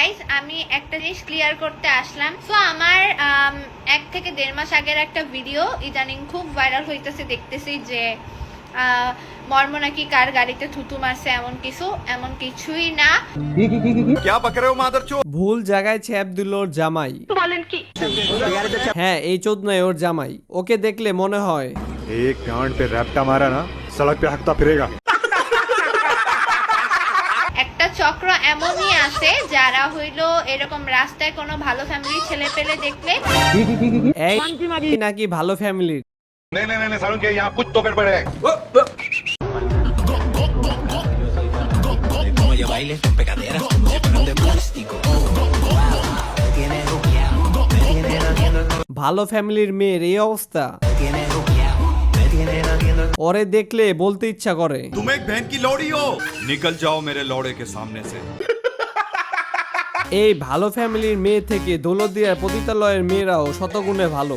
Guys আমি একটা জিনিস ক্লিয়ার করতে আসলাম। সো আমার um, এক থেকে দেড় মাস আগের একটা ভিডিও ইদানিং খুব ভাইরাল হইতেছে দেখতেছি যে মর্ম নাকি কার গাড়িতে থুতু মারছে এমন কিছু এমন কিছুই না। ভুল জায়গায় ছ্যাপ দিল ওর জামাই। বলেন কি? হ্যাঁ এই চোদ নয় ওর জামাই। ওকে দেখলে মনে হয় এক গাঁড পে র‍্যাপটা মারা না সড়ক পে হাঁকতা ফিরেগা একটা चक्र এমনই আছে যারা হইলো এরকম রাস্তায় কোনো ভালো ফ্যামিলির ছেলে পেলে দেখলে এই নাকি ভালো ফ্যামিলির नहीं नहीं नहीं सारुण के यहाँ कुछ तो गड़बड़ है Como ella baile con pecadera, como si fueran de plástico. Me tiene ruqueado, me tiene latiendo, ভালো ফ্যামিলির মেয়ের এই অবস্থা পরে দেখলে বলতে ইচ্ছা করে। তুমি এক ভ্যান কি লড়ি হো নিকল যাও মেরে লড়ে কে সামনে সে এই ভালো ফ্যামিলির মেয়ে থেকে দৌলতদিয়ার পতিতালয়ের মেয়েরাও শতগুণে ভালো।